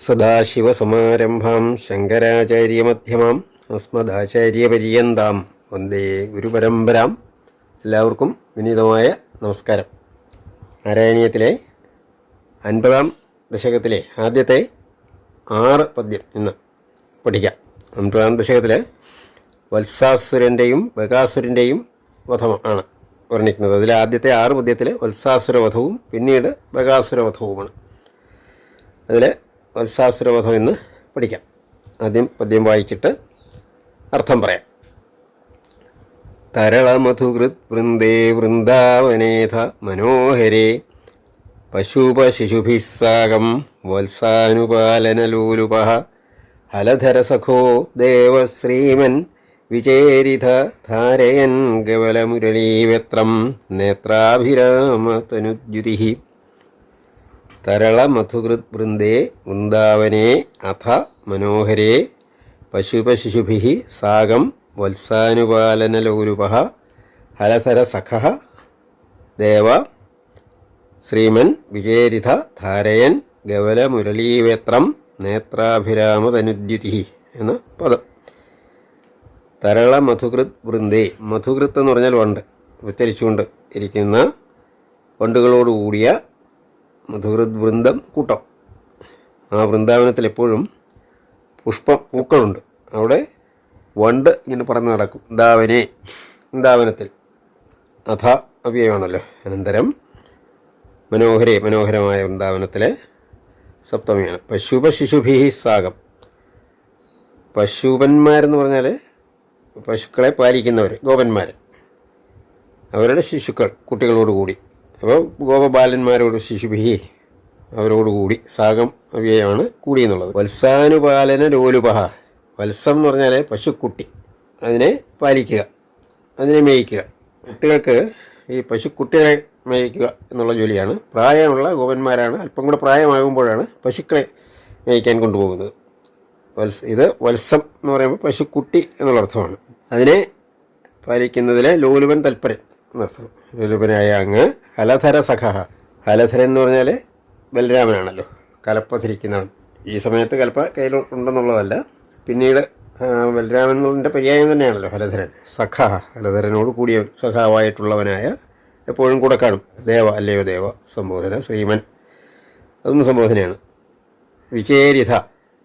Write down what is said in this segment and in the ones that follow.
സദാശിവസമാരംഭാം ശങ്കരാചാര്യമധ്യമാം അസ്മദാചാര്യപര്യന്താം. വന്ദേ ഗുരുപരമ്പരാം. എല്ലാവർക്കും വിനീതമായ നമസ്കാരം. നാരായണീയത്തിലെ അൻപതാം ദശകത്തിലെ ആദ്യത്തെ ആറ് പദ്യം ഇന്ന് പഠിക്കാം. അൻപതാം ദശകത്തിലെ വത്സാസുരന്റെയും ബകാസുരന്റെയും വധം ആണ് വർണിക്കുന്നത്. അതിൽ ആദ്യത്തെ ആറ് പദ്യത്തിൽ വത്സാസുരവധവും പിന്നീട് ബകാസുരവധവുമാണ്. അതിൽ വത്സാസുരവധം എന്ന് പഠിക്കാം. ആദ്യം പദ്യം വായിച്ചിട്ട് അർത്ഥം പറയാം. തരളമധുകൃത് വൃന്ദേ വൃന്ദാവനേഥ മനോഹരേ. പശുപശിശുഭിസ്സാകം വത്സാനുപാലനലൂലുപ. ഹലധരസഖോ ദേവശ്രീമൻ വിചേരിത ധാരയൻ ഗവലമുരളീവത്രം നേത്രാഭിരാമതനുദ്യുതി. തരളമധുകൃത് വൃന്ദേ വൃന്ദാവനേ അഥ മനോഹരേ പശുപശിശുഭി സാകം വത്സാനുപാലനലൗരുപ ഹലസരസഖ ദേവ ശ്രീമൻ വിജയരിഥ ധാരയൻ ഗവലമുരളീവേത്രം നേത്രാഭിരാമതനുദ്യുതി എന്ന പദം. തരള മധുകൃത് വൃന്ദേ മധുകൃത്ത് എന്ന് പറഞ്ഞാൽ വണ്ട്. ഉച്ചരിച്ചുകൊണ്ട് ഇരിക്കുന്ന വണ്ടുകളോടുകൂടിയ മധുഹൃത് വൃന്ദം കൂട്ടം. ആ വൃന്ദാവനത്തിൽ എപ്പോഴും പുഷ്പം പൂക്കളുണ്ട്. അവിടെ വണ്ട് ഇങ്ങനെ പറന്ന് നടക്കും. വൃന്ദാവനെ വൃന്ദാവനത്തിൽ. അഥ അവ്യയമാണല്ലോ. അനന്തരം മനോഹരേ മനോഹരമായ വൃന്ദാവനത്തിലെ സപ്തമിയാണ്. പശുപ ശിശുഭി സാഗം. പശുപന്മാരെന്ന് പറഞ്ഞാൽ പശുക്കളെ പാലിക്കുന്നവർ ഗോപന്മാർ അവരുടെ ശിശുക്കൾ കുട്ടികളോടുകൂടി. അപ്പോൾ ഗോപബാലന്മാരോട് ശിശുഭി അവരോടുകൂടി സാഗം അവ്യയമാണ് കൂടി എന്നുള്ളത് വത്സാനുപാലന ലോലുപഹ. വത്സം എന്ന് പറഞ്ഞാൽ പശുക്കുട്ടി. അതിനെ പാലിക്കുക. അതിനെ മേയിക്കുക. കുട്ടികൾക്ക് ഈ പശുക്കുട്ടികളെ മേയിക്കുക എന്നുള്ള ജോലിയാണ്. പ്രായമുള്ള ഗോപന്മാരാണ്. അല്പം കൂടെ പ്രായമാകുമ്പോഴാണ് പശുക്കളെ മേയിക്കാൻ കൊണ്ടുപോകുന്നത്. വത്സ ഇത് വത്സം എന്ന് പറയുമ്പോൾ പശുക്കുട്ടി എന്നുള്ള അർത്ഥമാണ്. അതിനെ പാലിക്കുന്നതിലെ ലോലുവൻ തൽപരൻ. എന്നർത്ഥം ലോലുപനായ അങ്ങ് ഹലധര സഖ ഹലധരൻ എന്ന് പറഞ്ഞാൽ ബലരാമനാണല്ലോ കലപ്പ ധരിക്കുന്നവൻ ഈ സമയത്ത് കലപ്പ കയ്യിൽ ഉണ്ടെന്നുള്ളതല്ല. പിന്നീട് ബലരാമന്റെ പര്യായം തന്നെയാണല്ലോ ഹലധരൻ സഖ ഹലധരനോട് കൂടിയ സഖാവായിട്ടുള്ളവനായ എപ്പോഴും കൂടെ കാണും. ദേവ അല്ലയോ ദേവ സംബോധന ശ്രീമൻ. അതൊന്നും സംബോധനയാണ്. വിചേരിത.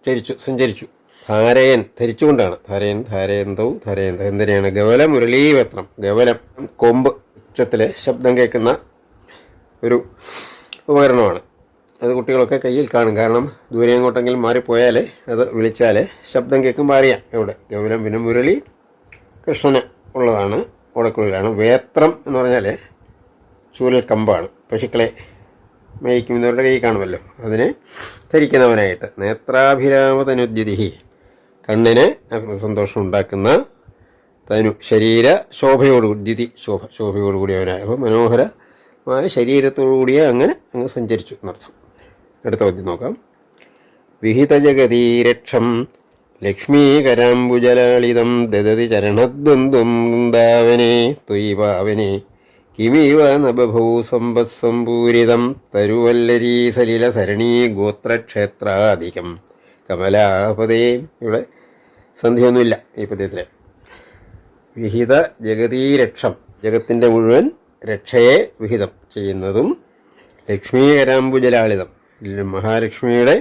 ചരിച്ചു സഞ്ചരിച്ചു. ധാരയൻ. ധരിച്ചുകൊണ്ടാണ്. ധാരയൻ ധാരയന്തൗ ധാരയന്ത. എന്തിനാണ് ഗവല മുരളീവത്രം. ഗവലം കൊമ്പ് ഉച്ചത്തിലെ ശബ്ദം കേൾക്കുന്ന ഒരു ഉപകരണമാണ്. അത് കുട്ടികളൊക്കെ കയ്യിൽ കാണും. കാരണം ദൂരെ എങ്ങോട്ടെങ്കിലും മാറിപ്പോയാൽ അത് വിളിച്ചാൽ ശബ്ദം കേൾക്കുമ്പോൾ അറിയാം. എവിടെ? ഗൗരം പിന്നെ മുരളി കൃഷ്ണന് ഉള്ളതാണ് ഓടക്കുഴലാണ് വേത്രം എന്ന് പറഞ്ഞാൽ ചൂരൽ കമ്പാണ്. പശുക്കളെ മേയിക്കുന്നവരുടെ കൈ കാണുമല്ലോ. അതിനെ ധരിക്കുന്നവനായിട്ട്. നേത്രാഭിരാമ തനുദ്യുതി കണ്ണിന് സന്തോഷം ഉണ്ടാക്കുന്ന തനു ശരീര ശോഭയോടുകൂടി ദ്യുതി ശോഭ ശോഭയോടുകൂടിയവനായ അപ്പോൾ മനോഹരമായ ശരീരത്തോടുകൂടിയ അങ്ങനെ അങ്ങ് സഞ്ചരിച്ചു എന്നർത്ഥം. അടുത്ത പദ്യം നോക്കാം. വിഹിതജഗതീരക്ഷം ലക്ഷ്മീകരാംബുജലാളിതം ദദതി ചരണദ്വന്ദ്വം വൃന്ദാവനെ ത്വയി കിമിവ നബഭൂ സമ്പത്സമ്പൂരിതം തരുവല്ലരീ സലില സരണീ ഗോത്രക്ഷേത്രാധികം കമലാപതേ ഇവിടെ സന്ധിയൊന്നുമില്ല ഈ പദ്യത്തിൽ വിഹിത ജഗതീരക്ഷം ജഗത്തിന്റെ മുഴുവൻ രക്ഷയെ വിഹിതം ചെയ്യുന്നതും ലക്ഷ്മീ കരാംബുജലാളിതം മഹാലക്ഷ്മിയുടെ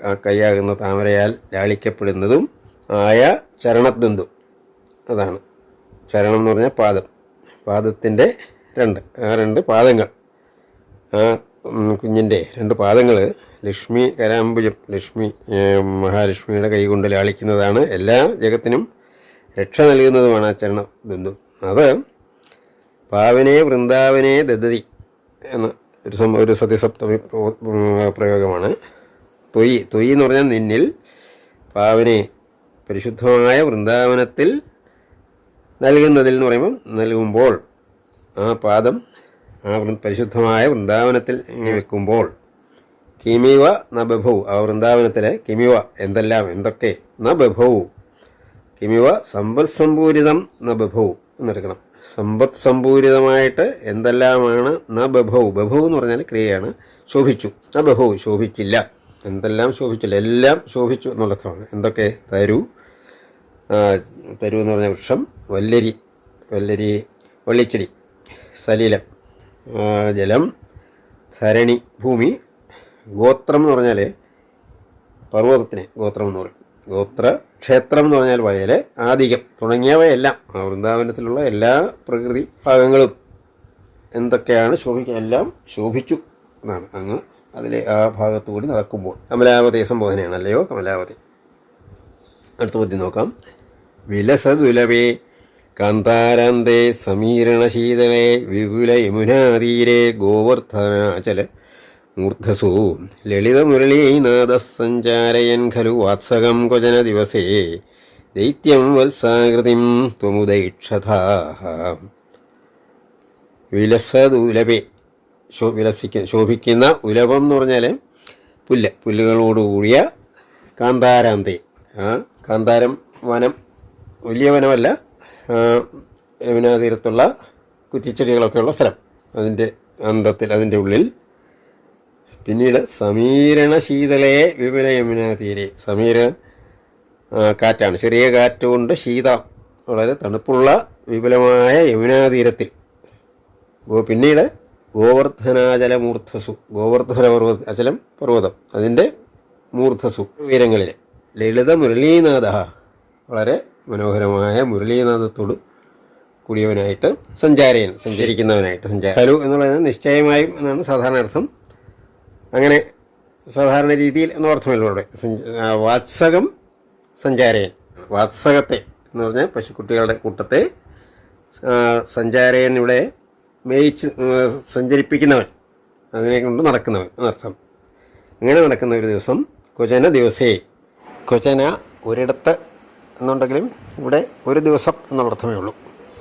ആ കൈയാകുന്ന താമരയാൽ ലാളിക്കപ്പെടുന്നതും ആയ ചരണദ്വന്തു അതാണ് ചരണം എന്ന് പറഞ്ഞാൽ പാദം. പാദത്തിന്റെ രണ്ട് ആ രണ്ട് പാദങ്ങൾ. ആ കുഞ്ഞിന്റെ രണ്ട് പാദങ്ങൾ ലക്ഷ്മി കരാമ്പുജം ലക്ഷ്മി മഹാലക്ഷ്മിയുടെ കൈ കൊണ്ട് ലാളിക്കുന്നതാണ് എല്ലാ ജഗത്തിനും രക്ഷ നൽകുന്നതുമാണ് ആ ചരണം ബന്ധു. അത് പാവനെ വൃന്ദാവനെ ദദതി എന്ന ഒരു സം ഒരു സത്യസപ്തമി പ്രയോഗമാണ്. തൊയ് തൊയ് എന്ന് പറഞ്ഞാൽ നിന്നിൽ പാവനെ പരിശുദ്ധമായ വൃന്ദാവനത്തിൽ നൽകുന്നതിൽ എന്ന് പറയുമ്പോൾ നൽകുമ്പോൾ ആ പാദം ആ പരിശുദ്ധമായ വൃന്ദാവനത്തിൽ ഇങ്ങനെ വെക്കുമ്പോൾ കിമിവ ന ബഭൗ. ആ വൃന്ദാവനത്തിലെ കിമിവ എന്തെല്ലാം എന്തൊക്കെ ന ബഭൗ. കിമിവ സമ്പത് സമ്പൂരിതം ന ബഭൗ എന്നെടുക്കണം സമ്പത് സമ്പൂരിതമായിട്ട് എന്തെല്ലാമാണ് ന ബഭൗ. ബഭൗ എന്ന് പറഞ്ഞാൽ ക്രിയയാണ്. ശോഭിച്ചു. ന ബഹു ശോഭിച്ചില്ല. എന്തെല്ലാം ശോഭിച്ചില്ല? എല്ലാം ശോഭിച്ചു എന്നുള്ളതാണ് എന്തൊക്കെ? തരു. തരു എന്ന് പറഞ്ഞ വൃക്ഷം. വല്ലരി. വല്ലരി വള്ളിച്ചെടി. സലീലം. ജലം. ധരണി. ഭൂമി. ഗോത്രം എന്ന് പറഞ്ഞാൽ പർവതത്തിന് ഗോത്രം എന്ന് പറയും. ഗോത്ര ക്ഷേത്രം എന്ന് പറഞ്ഞാൽ വയൽ ആധികം തുടങ്ങിയവയെല്ലാം ആ വൃന്ദാവനത്തിലുള്ള എല്ലാ പ്രകൃതി ഭാഗങ്ങളും എന്തൊക്കെയാണ് ശോഭിക്കുക എല്ലാം ശോഭിച്ചു എന്നാണ്. അങ്ങ് അതിലെ ആ ഭാഗത്തു കൂടി നടക്കുമ്പോൾ. കമലാവതി സംബോധനയാണ് അല്ലയോ? കമലാവതി. അടുത്ത പദ്യം നോക്കാം. വിലസദുലവേ കാന്താരാന്തേ സമീരണശീതളേ വിപുല യമുനാതീരേ ഗോവർദ്ധനാചല മൂർധസു. ലളിതമുരളീനാഥ സഞ്ചാരയൻ ഖലു വാത്സകം ക്വചന ദിവസേ. ദൈത്യം വത്സാകൃതിം വിലസതുലപേ ശോ വിലസിക്ക ശോഭിക്കുന്ന ഉലപം എന്ന് പറഞ്ഞാൽ പുല്ല്. പുല്ലുകളോടുകൂടിയ കാന്താരാന്തേ. ആ കാന്താരം വനം വലിയ വനമല്ല. യമുനാ തീരത്തുള്ള കുറ്റിച്ചെടികളൊക്കെയുള്ള സ്ഥലം. അതിന്റെ അന്തത്തിൽ അതിന്റെ ഉള്ളിൽ പിന്നീട് സമീരണ ശീതലയെ വിപുലയമിന തീരെ. സമീര കാറ്റാണ്. ചെറിയ കാറ്റുകൊണ്ട് ശീതം വളരെ തണുപ്പുള്ള വിപുലമായ യമുനാതീരത്തിൽ ഗോ പിന്നീട് ഗോവർദ്ധനാചലമൂർധസു ഗോവർദ്ധന പർവത അചലം പർവതം. അതിന്റെ മൂർധസു ഉയരങ്ങളിൽ ലളിത മുരളീനാഥ. വളരെ മനോഹരമായ മുരളീനാഥത്തോട് കൂടിയവനായിട്ട് സഞ്ചാരയൻ സഞ്ചരിക്കുന്നവനായിട്ട് സഞ്ചാര. ഹലു എന്നുള്ളത് നിശ്ചയമായും എന്നാണ് സാധാരണ അർത്ഥം. അങ്ങനെ സാധാരണ രീതിയിൽ എന്ന് അർത്ഥമല്ലോ വാത്സകം സഞ്ചാരയൻ വാത്സകത്തെ എന്ന് പറഞ്ഞാൽ പശുക്കുട്ടികളുടെ കൂട്ടത്തെ സഞ്ചാരയൻ ഇവിടെ മേയിച്ച് സഞ്ചരിപ്പിക്കുന്നവൻ. അതിനെ കൊണ്ട് നടക്കുന്നവൻ എന്നർത്ഥം അങ്ങനെ നടക്കുന്ന ഒരു ദിവസം കൊചന ദിവസേ. കൊചന ഒരിടത്ത് എന്നുണ്ടെങ്കിലും ഇവിടെ ഒരു ദിവസം എന്നുള്ള അർത്ഥമേ ഉള്ളൂ.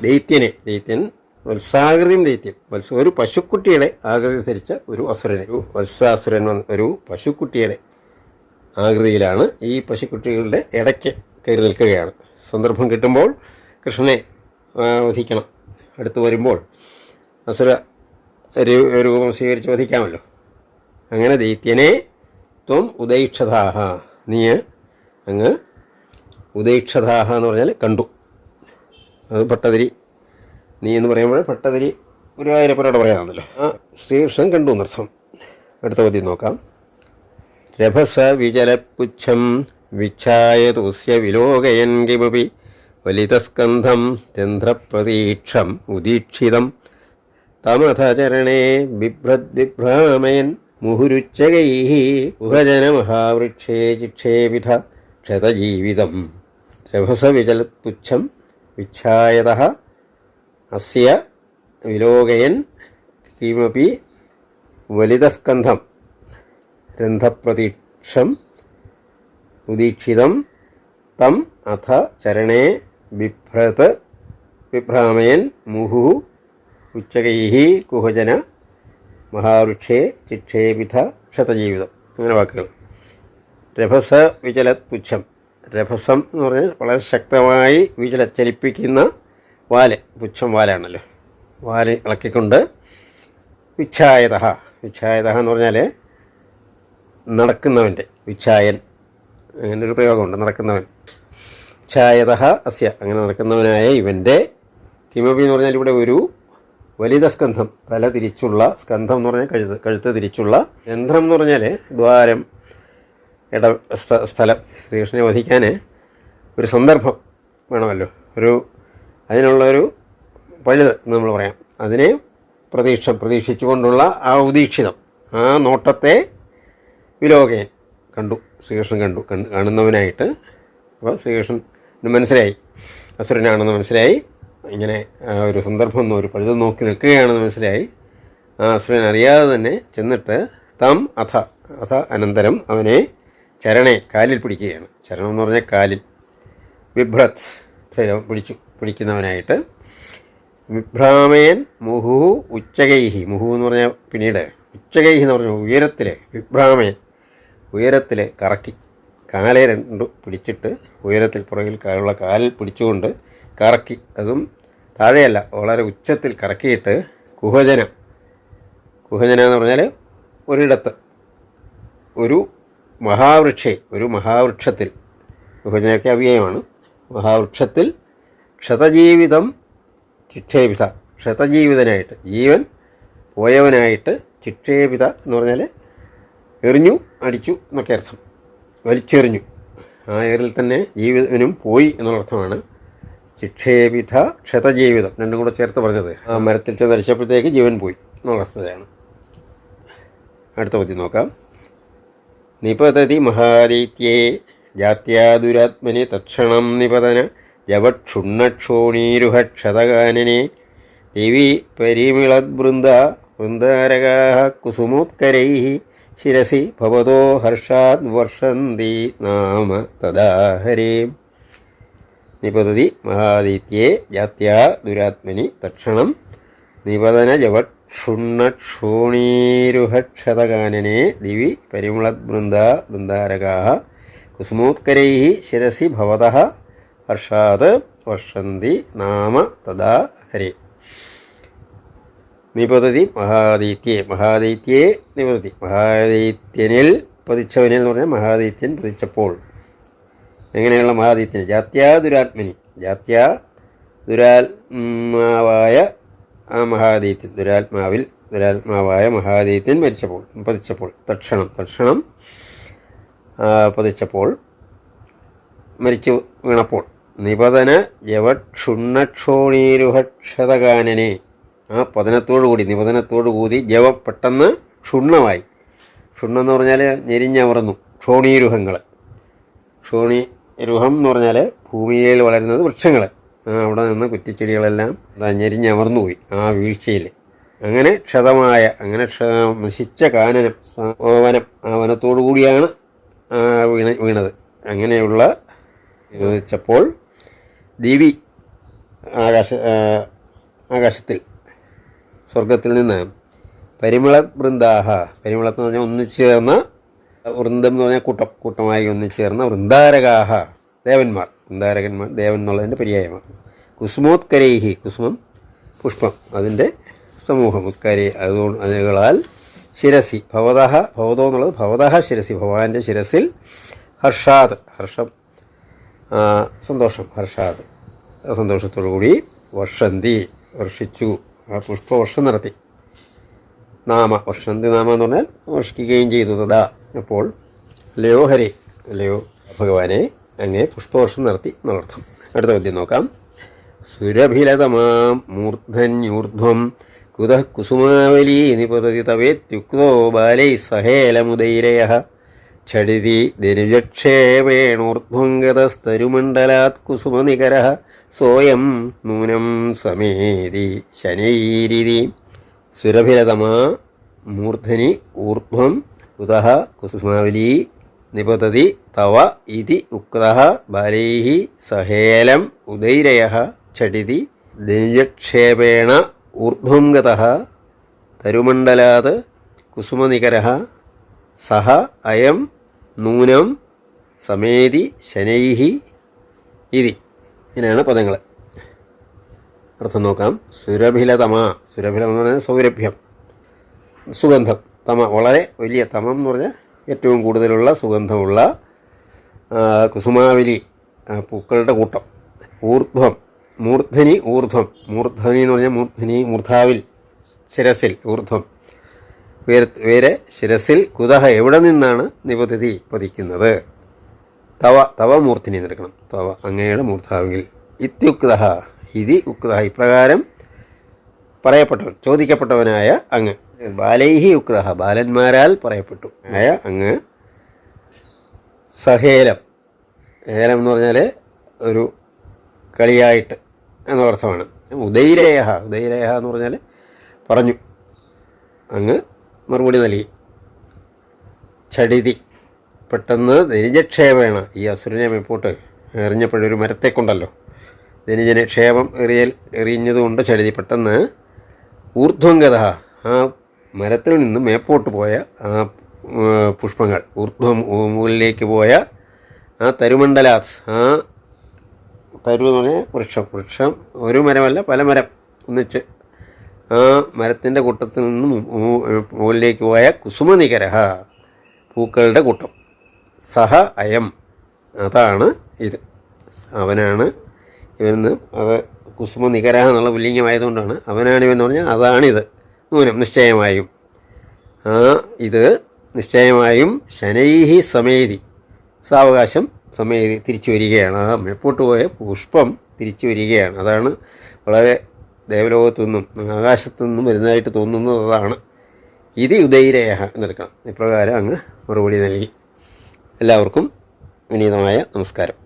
ദൈത്യനെ ദൈത്യൻ വത്സാകൃതിയും ദൈത്യം. വത്സ ഒരു പശുക്കുട്ടിയുടെ ആകൃതി ധരിച്ച ഒരു അസുരനെ ഒരു വത്സാസുരൻ ഒരു പശുക്കുട്ടിയുടെ ആകൃതിയിലാണ് ഈ പശുക്കുട്ടികളുടെ ഇടയ്ക്ക് കയറി നിൽക്കുകയാണ്. സന്ദർഭം കിട്ടുമ്പോൾ കൃഷ്ണനെ വധിക്കണം. അടുത്ത് വരുമ്പോൾ അസുര രൂപം സ്വീകരിച്ച് വധിക്കാമല്ലോ. അങ്ങനെ ദൈത്യനെ ത്വം ഉദൈക്ഷതാഹ നീ അങ്ങ് ഉദൈക്ഷതാഹ എന്ന് പറഞ്ഞാൽ കണ്ടു. അത് ഭട്ടതിരി നീ എന്ന് പറയുമ്പോൾ പെട്ടതിരി ഗുരുവായൂരപ്പനോട് പറയാമെന്നല്ലോ ആ ശ്രീകൃഷ്ണൻ കണ്ടു എന്നർത്ഥം. അടുത്ത പതി നോക്കാം. രഭസ വിചലപുച്ഛം വിച്ഛായതുസ്യ വിലോകയൻ കിമപി വലിതസ്കന്ധം രന്ധ്രപ്രതീക്ഷം ഉദീക്ഷിതം തമഥചരണേ ബിഭ്രദ്വിഭ്രാമയൻ മുഹുരുച്ചകൈ കുഹജനമഹാവൃക്ഷേ ചിക്ഷേപിത ക്ഷതജീവിതം. രഭസവിചലപുച്ഛം വിച്ഛായത അസ്യ വിലോകയൻ കിമപി വലിതസ്കന്ധം രന്ധപ്രതീക്ഷം ഉദീക്ഷിതം തം അഥ ചരണേ ബിഭ്രത് വിഭ്രാമയൻ മുഹു ഉച്ചകൈ കുഹജന മഹാവൃക്ഷേ ചിക്ഷേപിത ക്ഷതജീവിതം. അങ്ങനെ വാക്കുകൾ. രഭസ വിചലത് പുച്ഛം രഭസം എന്ന് പറഞ്ഞാൽ വളരെ ശക്തമായി വിചല ചലിപ്പിക്കുന്ന വാൽ പുച്ഛം വാലാണല്ലോ. വാൽ ഇളക്കിക്കൊണ്ട് വിച്ഛായത വിച്ഛായത എന്ന് പറഞ്ഞാൽ നടക്കുന്നവന്റെ വിച്ഛായൻ അങ്ങനെ ഒരു പ്രയോഗമുണ്ട് നടക്കുന്നവൻ. ഛായത അസ്യ. അങ്ങനെ നടക്കുന്നവനായ ഇവന്റെ കിമപി എന്ന് പറഞ്ഞാൽ ഇവിടെ ഒരു വലിത സ്കന്ധം തല തിരിച്ചുള്ള സ്കന്ധം എന്ന് പറഞ്ഞാൽ കഴുത്ത് കഴുത്ത് തിരിച്ചുള്ള യന്ത്രം എന്ന് പറഞ്ഞാൽ ദ്വാരം ഇട സ്ഥലം ശ്രീകൃഷ്ണനെ വധിക്കാൻ ഒരു സന്ദർഭം വേണമല്ലോ. ഒരു അതിനുള്ളൊരു പഴുത് നമ്മൾ പറയാം. അതിനെ പ്രതീക്ഷ പ്രതീക്ഷിച്ചുകൊണ്ടുള്ള ആ ഉദീക്ഷിതം ആ നോട്ടത്തെ വിലോകയൻ കണ്ടു ശ്രീകൃഷ്ണൻ കണ്ടു കാണുന്നവനായിട്ട്. അപ്പോൾ ശ്രീകൃഷ്ണന് മനസ്സിലായി. അസുരനാണെന്ന് മനസ്സിലായി. ഇങ്ങനെ ഒരു സന്ദർഭം ഒരു പഴുത് നോക്കി നിൽക്കുകയാണെന്ന് മനസ്സിലായി. ആ അസുരൻ അറിയാതെ തന്നെ ചെന്നിട്ട് തം അഥ അഥ അനന്തരം അവനെ ചരണേ കാലിൽ പിടിക്കുകയാണ്. ചരണം എന്ന് പറഞ്ഞാൽ കാലിൽ. വിഭ്രത് പിടിച്ചു. പിടിക്കുന്നവനായിട്ട്. വിഭ്രാമയൻ മുഹു ഉച്ചകൈഹി. മുഹു എന്ന് പറഞ്ഞാൽ പിന്നീട് ഉച്ചകൈഹി എന്ന് പറഞ്ഞാൽ ഉയരത്തിൽ വിഭ്രാമയൻ ഉയരത്തിൽ കറക്കി കാലെ രണ്ടു പിടിച്ചിട്ട് ഉയരത്തിൽ പുറകിൽ കാലുള്ള കാലിൽ പിടിച്ചുകൊണ്ട് കറക്കി അതും താഴെയല്ല വളരെ ഉച്ചത്തിൽ കറക്കിയിട്ട് കുഹജന. കുഹജന എന്ന് പറഞ്ഞാൽ ഒരിടത്ത്. ഒരു മഹാവൃക്ഷേ ഒരു മഹാവൃക്ഷത്തിൽ. കുഹജനയൊക്കെ അവ്യയമാണ്. മഹാവൃക്ഷത്തിൽ ക്ഷതജീവിതം ചിക്ഷേപിത ക്ഷതജീവിതനായിട്ട് ജീവൻ പോയവനായിട്ട് ചിക്ഷേപിത എന്ന് പറഞ്ഞാൽ എറിഞ്ഞു അടിച്ചു എന്നൊക്കെ അർത്ഥം. വലിച്ചെറിഞ്ഞു. ആ എറിൽ തന്നെ ജീവിതനും പോയി എന്നുള്ള അർത്ഥമാണ് ചിക്ഷേപിത ക്ഷതജീവിതം. രണ്ടും കൂടെ ചേർത്ത് പറഞ്ഞത്. ആ മരത്തിൽ ചെന്നരിച്ചപ്പോഴത്തേക്ക് ജീവൻ പോയി എന്നുള്ള അർത്ഥതയാണ് അടുത്ത പദ്യം നോക്കാം. നിപതതി മഹാദൈത്യേ ജാത്യാദുരാത്മനി തക്ഷണം നിപതന ജവക്ഷുണ്ണക്ഷോണീരുഹക്ഷതകാനനെ ദിവി പരിമിളദ്ബൃന്ദ വൃന്ദാരകാ കുസുമോത്കരൈ ശിരസി ഭവതോ ഹർഷാത് വർഷന്തി നാമ തദാ ഹരേ. നിപതതി മഹാദിത്യേ ജാത്യാ ദുരാത്മനി തക്ഷണം. നിപതന ജവക്ഷുണ്ണക്ഷോണീരുഹക്ഷതകാനനെ ദിവി പരിമളബൃന്ദ ബൃന്ദാരകാ കുസുമോത്കരൈ ശിരസി ഭവത ഹർഷാത് വർഷന്തി നാമ തഥാ ഹരി. നിപതതി മഹാദൈത്യേ മഹാദൈത്യേ നിപതതി. മഹാദൈത്യനിൽ പതിച്ചവനിൽ എന്ന് പറഞ്ഞാൽ മഹാദൈത്യൻ പതിച്ചപ്പോൾ. എങ്ങനെയുള്ള മഹാദൈത്യൻ? ജാത്യാ ദുരാത്മനി. ജാത്യാ ദുരാത്മാവായ ആ മഹാദൈത്യൻ. ദുരാത്മാവിൽ ദുരാത്മാവായ മഹാദൈത്യൻ മരിച്ചപ്പോൾ പതിച്ചപ്പോൾ. തക്ഷണം തക്ഷണം പതിച്ചപ്പോൾ മരിച്ചു വീണപ്പോൾ. നിപതന ജവക്ഷുണ്ണക്ഷോണീരുഹക്ഷതകാനനെ. ആ പതനത്തോടു കൂടി നിപതനത്തോടു കൂടി ജവം പെട്ടെന്ന് ക്ഷുണ്ണമായി. ക്ഷുണ്ണം എന്ന് പറഞ്ഞാൽ ഞെരിഞ്ഞമർന്നു ക്ഷോണീരുഹങ്ങൾ ക്ഷോണി രുഹം എന്ന് പറഞ്ഞാൽ ഭൂമിയിൽ വളരുന്നത് വൃക്ഷങ്ങൾ അവിടെ നിന്ന് കുറ്റിച്ചെടികളെല്ലാം ഞെരിഞ്ഞമർന്നു പോയി ആ വീഴ്ചയിൽ അങ്ങനെ ക്ഷതമായ അങ്ങനെ നശിച്ച കാനനം വനം ആ വനത്തോടു കൂടിയാണ് വീണ വീണത്. അങ്ങനെയുള്ള ചോദിച്ചപ്പോൾ ദിവി ആകാശ ആകാശത്തിൽ സ്വർഗത്തിൽ നിന്ന് പരിമള വൃന്ദാഹ പരിമളത്ത് എന്ന് പറഞ്ഞാൽ ഒന്നിച്ചു ചേർന്ന വൃന്ദം എന്ന് പറഞ്ഞാൽ കൂട്ടം കൂട്ടമായി ഒന്നിച്ചു ചേർന്ന വൃന്ദാരകാഹ ദേവന്മാർ. വൃന്ദാരകന്മാർ ദേവൻ എന്നുള്ളതിന്റെ പര്യായമാണ്. കുസുമോത്കരൈഹി കുസുമം പുഷ്പം അതിന്റെ സമൂഹം. ഉത്കരി അതുകൊണ്ട് അതുകളാൽ ശിരസി. ഭവതഹ ഭവതോ എന്നുള്ളത് ഭവതഹ ശിരസി ഭഗവാന്റെ ശിരസിൽ ഹർഷാത് ഹർഷം സന്തോഷം ഹർഷാദ്. സന്തോഷത്തോടു കൂടി വർഷന്തി വർഷിച്ചു. പുഷ്പവർഷം നടത്തി. നാമ വർഷന്തി നാമ എന്ന് പറഞ്ഞാൽ വർഷിക്കുകയും ചെയ്തു തഥാ. അപ്പോൾ ലയോ ഹരി ലയോ ഭഗവാനെ അങ്ങേ പുഷ്പവർഷം നടത്തി എന്നർത്ഥം. അടുത്ത പദ്യം നോക്കാം. സുരഭിലതമാം മൂർധന്യൂർധ്വം കുതഃ കുസുമാവലീ നിപതതി തവേത്യുക്തോ ബാലൈ സഹേലമുദൈരയ. ഛടിതി ദിനുജക്ഷേപേണൂർധ്വംഗതസ്തരുമണ്ഡലാത് കുസുമനികര സോയം നൂനം സമേതി ശനൈരിതി. സുരഭിരതമാ മൂർധനി ഊർധ്വം കുതഃ കുസുമാവലി നിപതതി തവ ഇതി ഉക്ത ബലൈ സഹേലം ഉദൈരയ ഛടിതി ദിനിജക്ഷേപേണ ഊർധ്വം ഗതः തരുമണ്ഡലാത് കുസുമനികരः സഹ അയം നൂനം സമേതി ശനൈഹി ഇതി. ഇങ്ങനെയാണ് പദങ്ങൾ അർത്ഥം നോക്കാം. സുരഭിലതമ. സുരഭിലം എന്ന് പറഞ്ഞാൽ സൗരഭ്യം. സുഗന്ധം. തമ. വളരെ വലിയ തമം എന്ന് പറഞ്ഞാൽ ഏറ്റവും കൂടുതലുള്ള സുഗന്ധമുള്ള കുസുമാവലി പൂക്കളുടെ കൂട്ടം. ഊർധ്വം. മൂർധനി ഊർധ്വം. മൂർധനി എന്ന് പറഞ്ഞാൽ മൂർധനി മൂർധാവിൽ ശിരസിൽ ഊർധ്വം. വേറെ ഉയരെ ശിരസിൽ കുതഹ എവിടെ നിന്നാണ് നിപതിഥി പതിക്കുന്നത്? തവ തവ മൂർത്തിനി നിൽക്കണം തവ അങ്ങയുടെ മൂർത്താവെങ്കിൽ. ഇത്യുക്തഹ ഇതി ഉക്തഹ. ഇപ്രകാരം പറയപ്പെട്ടവൻ ചോദിക്കപ്പെട്ടവനായ അങ്ങ്. ബാലൈഹി ഉക്തഹ ബാലന്മാരാൽ പറയപ്പെട്ടു. ആയ അങ്ങ് സഹേലം. ഏലം എന്ന് പറഞ്ഞാൽ ഒരു കളിയായിട്ട് എന്ന അർത്ഥമാണ് ഉദൈരേഹ ഉദൈരേഹ എന്ന് പറഞ്ഞാൽ പറഞ്ഞു. അങ്ങ് മറുപടി നൽകി. ചടിതി. പെട്ടെന്ന് ധനിജക്ഷേപേണ ഈ അസുരനെ മേപ്പോട്ട് എറിഞ്ഞപ്പോഴൊരു മരത്തെ കൊണ്ടല്ലോ ധനിജനെ ക്ഷേപം എറിയൽ എറിഞ്ഞതുകൊണ്ട് ചടിതി. പെട്ടെന്ന് ഊർധ്വംഗത. ആ മരത്തിൽ നിന്ന് മേപ്പോട്ട് പോയ ആ പുഷ്പങ്ങൾ. ഊർധ്വം മുകളിലേക്ക് പോയ ആ തരുമണ്ഡലാസ് ആ തരു എന്ന് പറഞ്ഞാൽ വൃക്ഷം. വൃക്ഷം ഒരു മരമല്ല പല മരം. ഒന്നിച്ച് മരത്തിന്റെ കൂട്ടത്തിൽ നിന്ന് മുകളിലേക്ക് പോയ കുസുമനികരഹ പൂക്കളുടെ കൂട്ടം. സഹ അയം. അതാണ് ഇത്. അവനാണ് ഇവന്ന് അത് കുസുമ നികരഹ എന്നുള്ള പുല്ലിംഗമായതുകൊണ്ടാണ്. അവനാണ് ഇവെന്ന് പറഞ്ഞാൽ അതാണിത്. നൂനം നിശ്ചയമായും. ആ ഇത് നിശ്ചയമായും ശനൈഹി സമേതി. സാവകാശം സമേതി തിരിച്ചു വരികയാണ്. ആ മെപ്പോട്ട് പോയ പുഷ്പം തിരിച്ചു വരികയാണ്. അതാണ് വളരെ ദേവലോകത്തു നിന്നും ആകാശത്തു നിന്നും വരുന്നതായിട്ട് തോന്നുന്നതാണ്. ഇത് ഉദയരേഹ എന്നെടുക്കണം ഇപ്രകാരം അങ്ങ് മറുപടി നൽകി. എല്ലാവർക്കും വിനീതമായ നമസ്കാരം.